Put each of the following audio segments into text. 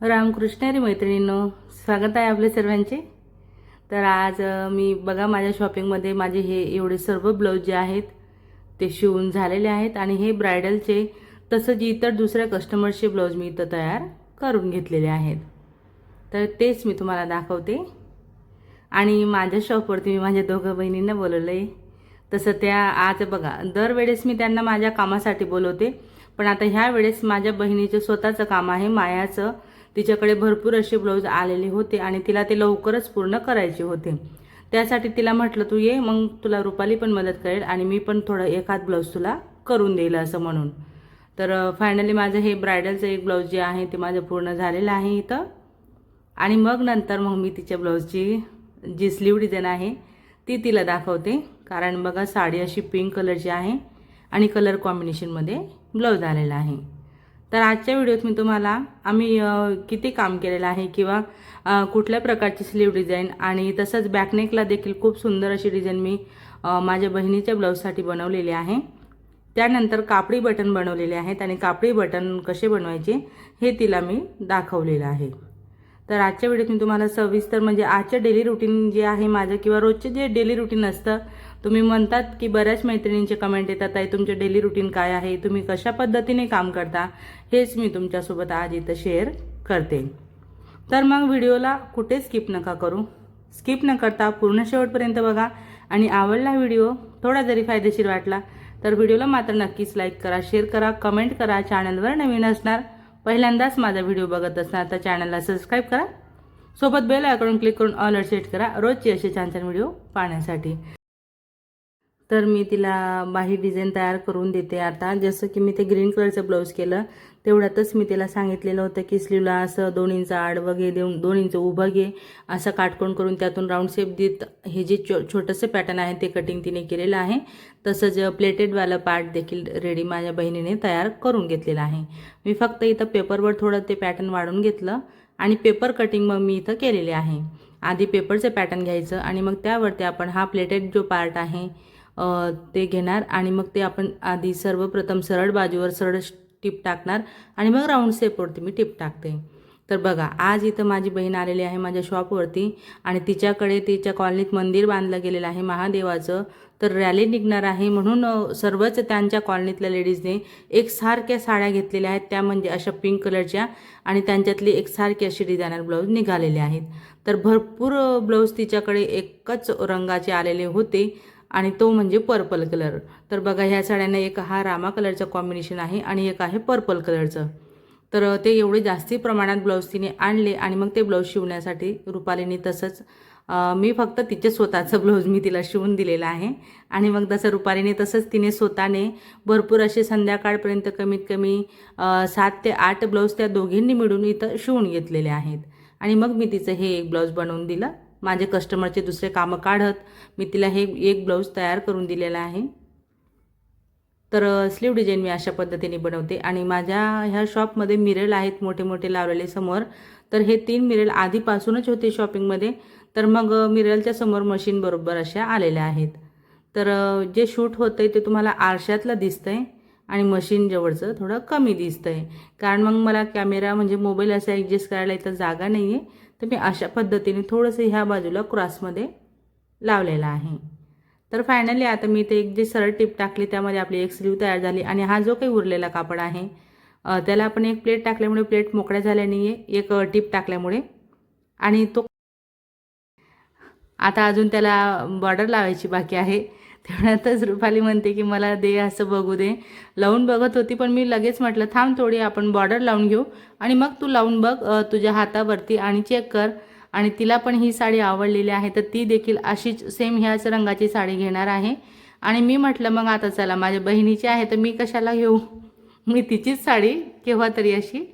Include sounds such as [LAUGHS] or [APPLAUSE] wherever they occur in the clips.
रामकृष्णारी मैत्रिणींनो स्वागत आहे आपले सर्वांचे. तर आज मी बघा माझ्या शॉपिंगमध्ये माझे हे एवढे सर्व ब्लाऊज जे आहेत ते शिवून झालेले आहेत आणि हे ब्रायडलचे तसंच इतर दुसऱ्या कस्टमर्सचे ब्लाऊज मी इथं तयार करून घेतलेले आहेत. तर तेच मी तुम्हाला दाखवते. आणि माझ्या शॉपवरती मी माझ्या दोघं बहिणींना बोलवलं आहे तसं त्या आज बघा दरवेळेस मी त्यांना माझ्या कामासाठी बोलवते. पण आता ह्या वेळेस माझ्या बहिणीचं स्वतःचं काम आहे मायाचं. तिच्याकडे भरपूर असे ब्लाऊज आलेले होते आणि तिला ते लवकरच पूर्ण करायचे होते. त्यासाठी तिला म्हटलं तू ये मग तुला रुपाली पण मदत करेल आणि मी पण थोडं एखाद ब्लाऊज तुला करून देईल असं म्हणून. तर फायनली माझं हे ब्रायडलचं एक ब्लाऊज जे आहे ते माझं पूर्ण झालेलं आहे इथं. आणि मग नंतर मग मी तिच्या ब्लाऊजची जी स्लीव डिझाईन आहे ती तिला दाखवते. कारण बघा साडी अशी पिंक कलरची आहे आणि कलर कॉम्बिनेशनमध्ये ब्लाऊज आलेला आहे. तर आजच्या व्हिडिओत मी तुम्हाला आम्ही किती काम केलेलं आहे किंवा कुठल्या प्रकारची स्लीव डिझाईन आणि तसंच बॅकनेकला देखील खूप सुंदर अशी डिझाईन मी माझ्या बहिणीच्या ब्लाऊजसाठी बनवलेली आहे. त्यानंतर कापडी बटन बनवलेले आहेत आणि कापडी बटन कसे बनवायचे हे तिला मी दाखवलेलं आहे. तर आजच्या व्हिडिओत मी तुम्हाला सविस्तर म्हणजे आजच्या डेली रुटीन जे आहे माझं किंवा रोजचे जे डेली रुटीन असतं तुम्ही म्हणतात की बऱ्याच मैत्रिणींचे कमेंट येतात आहे तुमचे डेली रुटीन काय आहे? तुम्ही कशा पद्धतीने काम करता? हेच मी तुमच्यासोबत आज इथं शेअर करते. तर मग व्हिडिओला कुठे स्किप नका करू. स्किप न करता पूर्ण शेवटपर्यंत बघा. आणि आवडला व्हिडिओ थोडा जरी फायदेशीर वाटला तर व्हिडिओला मात्र नक्कीच लाईक करा शेअर करा कमेंट करा. चॅनलवर नवीन असणार पहिल्यांदाच माझा व्हिडिओ बघत असणार तर चॅनलला सबस्क्राईब करा. सोबत बेल आयकॉन क्लिक करून ऑल सेट करा. रोजचे असे छान छान व्हिडिओ पाहण्यासाठी. तर मी तिला बाही डिझाईन तयार करून देते आता. जसं की मी ते ग्रीन कलरचं ब्लाऊज केलं तेवढ्यातच मी तिला सांगितलेलं होतं की स्लीवला असं दोन इंच आडवं घे देऊन दोन इंच उभं घे. असं काटकोण करून त्यातून राऊंड शेप देत हे जे छो छोटंसं पॅटर्न आहे ते कटिंग तिने केलेलं आहे. तसंच प्लेटेडवालं पार्ट देखील रेडी माझ्या बहिणीने तयार करून घेतलेलं आहे. मी फक्त इथं पेपरवर थोडं ते पॅटर्न वाढून घेतलं आणि पेपर कटिंग मग मी इथं केलेले आहे. आधी पेपरचं पॅटर्न घ्यायचं आणि मग त्यावरती आपण हा प्लेटेड जो पार्ट आहे ते घेणार आणि मग ते आपण आधी सर्वप्रथम सरळ बाजूवर सरळ टिप टाकणार आणि मग राऊंड शेपवरती मी टिप टाकते. तर बघा आज इथं माझी बहीण आलेली आहे माझ्या शॉपवरती आणि तिच्याकडे तिच्या कॉलनीत मंदिर बांधलं गेलेलं आहे महादेवाचं. तर रॅली निघणार आहे म्हणून सर्वच त्यांच्या कॉलनीतल्या लेडीजने एकसारख्या साड्या घेतलेल्या आहेत. त्या म्हणजे अशा पिंक कलरच्या आणि त्यांच्यातली एकसारखी अशी डिझायनर ब्लाऊज निघालेले आहेत. तर भरपूर ब्लाऊज तिच्याकडे एकच रंगाचे आलेले होते. आणि तो म्हणजे पर्पल कलर तर बघा ह्या साड्यांना एक हा रामा कलरचं कॉम्बिनेशन आहे आणि एक आहे पर्पल कलरचं तर ते एवढे जास्ती प्रमाणात ब्लाऊज तिने आणले आणि मग ते ब्लाऊज शिवण्यासाठी रुपालीने तसंच मी फक्त तिचे स्वतःचं ब्लाऊज मी तिला शिवून दिलेलं आहे. आणि मग तसं रुपालीने तसंच तिने स्वतःने भरपूर असे संध्याकाळपर्यंत कमीत कमी सात ते आठ ब्लाऊज त्या दोघींनी मिळून इथं शिवून घेतलेले आहेत. आणि मग मी तिचं हे एक ब्लाऊज बनवून दिलं. माझे कस्टमरचे दुसरे कामं काढत मी तिला हे एक ब्लाऊज तयार करून दिलेला आहे. तर स्लीव डिझाईन मी अशा पद्धतीने बनवते. आणि माझ्या ह्या शॉपमध्ये मिरल आहेत मोठे मोठे लावलेले समोर. तर हे तीन मिरल आधीपासूनच होते शॉपिंगमध्ये तर मग मिरलच्या समोर मशीन बरोबर अशा आलेल्या आहेत. तर जे शूट होतं आहे ते तुम्हाला आरशातलं दिसतं आहे आणि मशीन जवळचं थोडं कमी दिसतं आहे कारण मग मला कॅमेरा म्हणजे मोबाईल असं ॲडजस्ट करायला इथं जागा नाही आहे तर मी अशा पद्धतीने थोडंसं ह्या बाजूला क्रॉसमध्ये लावलेलं आहे. तर फायनली आता मी ते एक जे सरळ टिप टाकली त्यामध्ये आपली एक स्लीव तयार झाली आणि हा जो काही उरलेला कापड आहे त्याला आपण एक प्लेट टाकल्यामुळे प्लेट मोकळ्या झाल्या नाही आहे एक टिप टाकल्यामुळे. आणि तो आता अजून त्याला बॉर्डर लावायची बाकी आहे. तेवढ्यातच रुपाली म्हणते की मला दे असं बघू दे. लावून बघत होती पण मी लगेच म्हटलं थांब थोडी आपण बॉर्डर लावून घेऊ. आणि मग तू लावून बघ तुझ्या हातावरती आणि चेक कर. आणि तिला पण ही साडी आवडलेली आहे तर ती देखील अशीच सेम ह्याच रंगाची साडी घेणार आहे. आणि मी म्हटलं मग आता चला माझ्या बहिणीची आहे तर मी कशाला घेऊ? मी तिचीच साडी केव्हा तरी अशी.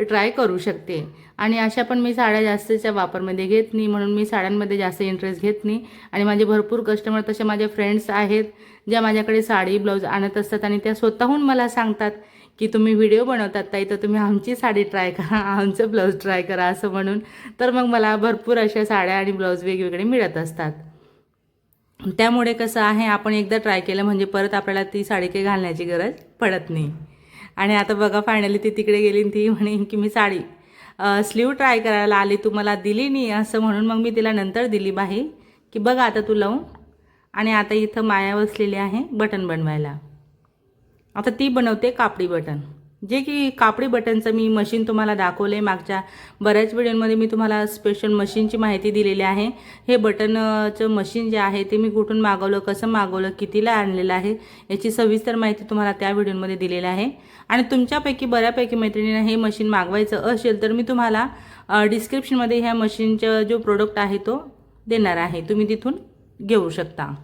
ट्राय करू शकते. आणि अशा पण मी साड्या जास्तीच्या वापरमध्ये घेत नाही म्हणून मी साड्यांमध्ये जास्त इंटरेस्ट घेत नाही. आणि माझे भरपूर कस्टमर तसे माझे फ्रेंड्स आहेत ज्या माझ्याकडे साडी ब्लाऊज आणत असतात आणि त्या स्वतःहून मला सांगतात की तुम्ही व्हिडिओ बनवतात ताई तर तुम्ही आमची साडी ट्राय करा आमचं ब्लाऊज ट्राय करा असं म्हणून. तर मग मला भरपूर अशा साड्या आणि ब्लाऊज वेगवेगळे मिळत असतात. त्यामुळे कसं आहे आपण एकदा ट्राय केलं म्हणजे परत आपल्याला ती साडी काही घालण्याची गरज पडत नाही. आणि आता बघा फायनली ती तिकडे गेली ती म्हणे की मी साडी स्लीव ट्राय करायला आली तू मला दिली नाही असं म्हणून मग मी तिला नंतर दिली बाही की बघा आता तू लावून. आणि आता इथं माया बसलेली आहे बटन बनवायला. आता ती बनवते कापडी बटन. जे की कापडी बटनचं मी मशीन तुम्हाला दाखवलं आहे मागच्या बऱ्याच व्हिडिओमध्ये मी तुम्हाला स्पेशल मशीनची माहिती दिलेली आहे. हे बटनचं मशीन जे आहे ते मी कुठून मागवलं कसं मागवलं कितीला आणलेलं आहे याची सविस्तर माहिती तुम्हाला त्या व्हिडिओमध्ये दिलेली आहे. आणि तुमच्यापैकी बऱ्यापैकी मैत्रिणींना हे मशीन मागवायचं असेल तर मी तुम्हाला डिस्क्रिप्शनमध्ये ह्या मशीनचं जो प्रोडक्ट आहे तो देणार आहे. तुम्ही तिथून घेऊ शकता.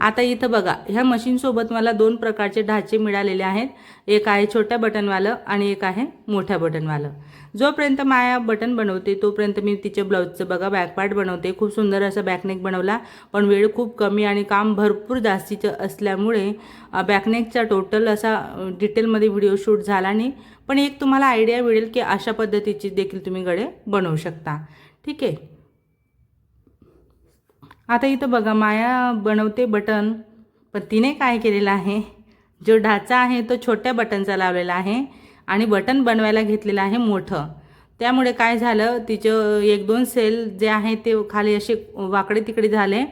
आता इथं बघा ह्या मशीनसोबत मला दोन प्रकारचे ढाचे मिळालेले आहेत. एक आहे छोट्या बटनवालं आणि एक आहे मोठ्या बटनवालं. जोपर्यंत माया बटन बनवते तोपर्यंत मी तिच्या ब्लाऊजचं बघा बॅकपार्ट बनवते. खूप सुंदर असा बॅकनेक बनवला पण वेळ खूप कमी आणि काम भरपूर जास्तीचं असल्यामुळे बॅकनेकचा टोटल असा डिटेलमध्ये व्हिडिओ शूट झाला नाही. पण एक तुम्हाला आयडिया मिळेल की अशा पद्धतीची देखील तुम्ही गळे बनवू शकता. ठीक आहे? आता इथं बघा माया बनवते बटन पण तिने काय केलेलं आहे? जो ढाचा आहे तो छोट्या बटनचा लावलेला आहे आणि बटन बनवायला घेतलेलं आहे मोठं. त्यामुळे काय झालं तिचं एक दोन सेल जे आहे ते खाली असे वाकडे तिकडे झाले.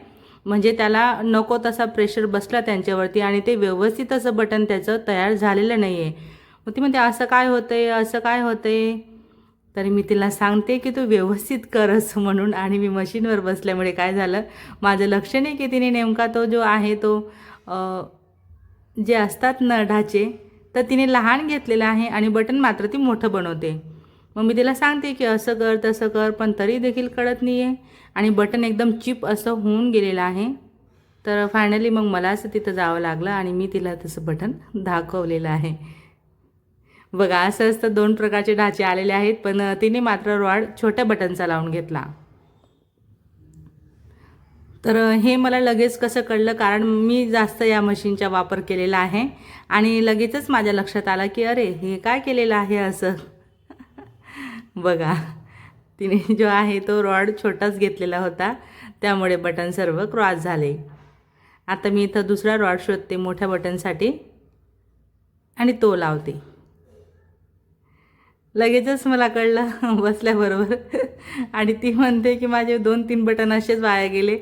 म्हणजे त्याला नको तसा प्रेशर बसला त्यांच्यावरती आणि ते व्यवस्थित असं बटन त्याचं तयार झालेलं नाही आहे मग ती म्हणते असं काय होतं आहे असं काय होतं आहे तर मी तिला सांगते की तू व्यवस्थित कर असं म्हणून आणि मी मशीनवर बसल्यामुळे काय झालं माझं लक्ष नाही की तिने नेमका तो जो आहे तो जे असतात न ढाचे तर तिने लहान घेतलेलं आहे आणि बटन मात्र ती मोठं बनवते. मग मी तिला सांगते की असं कर तसं कर पण तरी देखील कळत नाही आहे आणि बटन एकदम चिप असं होऊन गेलेलं आहे. तर फायनली मग मला असं तिथं जावं लागलं आणि मी तिला तसं बटन दाखवलेलं आहे. बघा असं असतं दोन प्रकारचे ढाचे आलेले आहेत पण तिने मात्र रॉड छोट्या बटनचा लावून घेतला. तर हे मला लगेच कसं कळलं कारण मी जास्त या मशीनचा वापर केलेला आहे आणि लगेचच माझ्या लक्षात आलं की अरे हे काय केलेलं आहे असं? [LAUGHS] बघा तिने जो आहे तो रॉड छोटाच घेतलेला होता त्यामुळे बटन सर्व क्रॉस झाले. आता मी इथं दुसरा रॉड शोधते मोठ्या बटनसाठी आणि तो लावते. लगेचच मला कळलं [LAUGHS] बसल्याबरोबर. आणि ती म्हणते की माझे दोन तीन बटन असेच वाया गेले.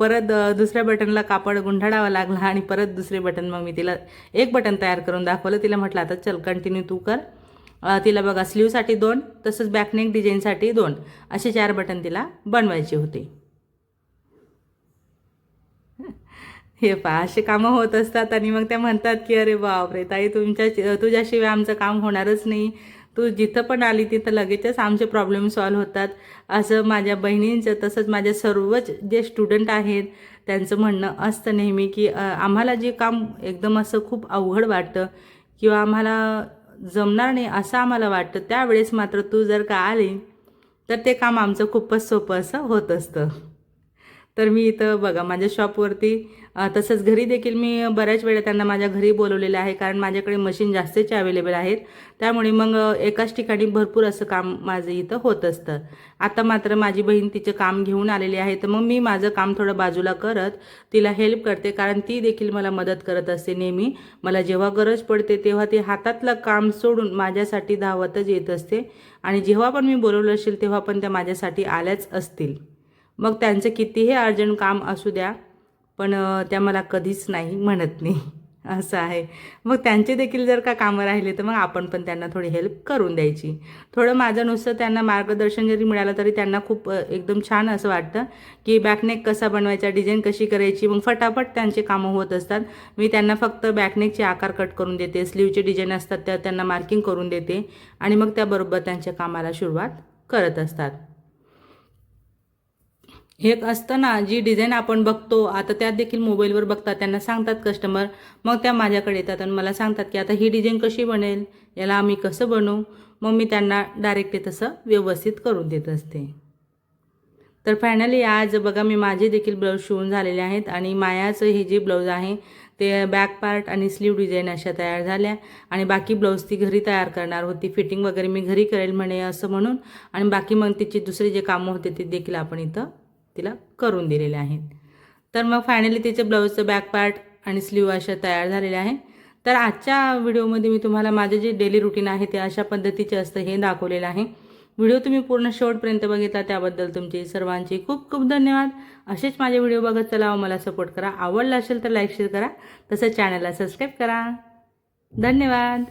परत दुसऱ्या बटनला कापड गुंढाळावा लागला आणि परत दुसरे बटन मग मी तिला एक बटन तयार करून दाखवलं. तिला म्हटलं आता चल कंटिन्यू तू कर. तिला बघा स्लीवसाठी दोन तसंच बॅकनेक डिझाईनसाठी दोन. असे चार बटन तिला बनवायचे होते. [LAUGHS] हे पहा असे कामं होत असतात आणि मग त्या म्हणतात की अरे बापरे ताई तुमच्या तुझ्याशिवाय आमचं काम होणारच नाही. तू जिथं पण आली तिथं लगेचच आमचे प्रॉब्लेम सॉल्व्ह होतात. असं माझ्या बहिणींचं तसंच माझ्या सर्वच जे स्टुडंट आहेत त्यांचं म्हणणं असतं नेहमी की आम्हाला जे काम एकदम असं खूप अवघड वाटतं किंवा आम्हाला जमणार नाही असं आम्हाला वाटतं त्यावेळेस मात्र तू जर का आली तर ते काम आमचं खूपच सोपं असं होत असतं. तर मी इथं बघा माझ्या शॉपवरती तसंच घरी देखील मी बऱ्याच वेळा त्यांना माझ्या घरी बोलवलेलं आहे कारण माझ्याकडे मशीन जास्तीचे अवेलेबल आहेत. त्यामुळे मग एकाच ठिकाणी भरपूर असं काम माझं इथं होत असतं. आता मात्र माझी बहीण तिचं काम घेऊन आलेली आहे तर मग मी माझं काम थोडं बाजूला करत तिला हेल्प करते कारण ती देखील मला मदत करत असते नेहमी. मला जेव्हा गरज पडते तेव्हा ती हातातलं काम सोडून माझ्यासाठी धावतच येत असते. आणि जेव्हा पण मी बोलवलं असेल तेव्हा पण त्या माझ्यासाठी आल्याच असतील. मग त्यांचं कितीही अर्जंट काम असू द्या पण त्या मला कधीच नाही म्हणत नाही [LAUGHS] असं आहे. मग त्यांचे देखील जर का कामं राहिले तर मग आपण पण त्यांना थोडी हेल्प करून द्यायची. थोडं माझं नुसतं त्यांना मार्गदर्शन जरी मिळालं तरी त्यांना खूप एकदम छान असं वाटतं की बॅकनेक कसा बनवायचा डिझाईन कशी करायची. मग फटाफट त्यांचे कामं होत असतात. मी त्यांना फक्त बॅकनेकचे आकार कट करून देते. स्लीवचे डिझाईन असतात त्या त्यांना मार्किंग करून देते. आणि मग त्याबरोबर त्यांच्या कामाला सुरुवात करत असतात. हे असतं ना जी डिझाईन आपण बघतो आता त्यात देखील मोबाईलवर बघतात त्यांना सांगतात कस्टमर मग त्या माझ्याकडे येतात आणि मला सांगतात की आता ही डिझाईन कशी बनेल याला आम्ही कसं बनवू? मग मी त्यांना डायरेक्ट ते तसं व्यवस्थित करून देत असते. तर फायनली आज बघा मी माझे देखील ब्लाऊज शिवून झालेले आहेत आणि मायाचं हे जे ब्लाऊज आहे ते बॅक पार्ट आणि स्लीव डिझाईन अशा तयार झाल्या आणि बाकी ब्लाऊज ती घरी तयार करणार होती. फिटिंग वगैरे मी घरी करेल म्हणे असं म्हणून आणि बाकी मग तिचे दुसरे जे कामं होते ते देखील आपण इथं तिला करून दिलेले आहेत. तर मग फायनली तिचे ब्लाऊजचं बॅक पार्ट आणि स्लीव अशा तयार झालेले आहे तर आजच्या व्हिडिओमध्ये मी तुम्हाला माझे जे डेली रुटीन आहे ते अशा पद्धतीचे असतं हे दाखवलेलं आहे. व्हिडिओ तुम्ही पूर्ण शेवटपर्यंत बघितला त्याबद्दल तुमचे सर्वांचे खूप खूप धन्यवाद. असेच माझे व्हिडिओ बघत चला मला सपोर्ट करा. आवडला असेल तर लाईक शेअर करा. तसंच चॅनलला सबस्क्राईब करा. धन्यवाद.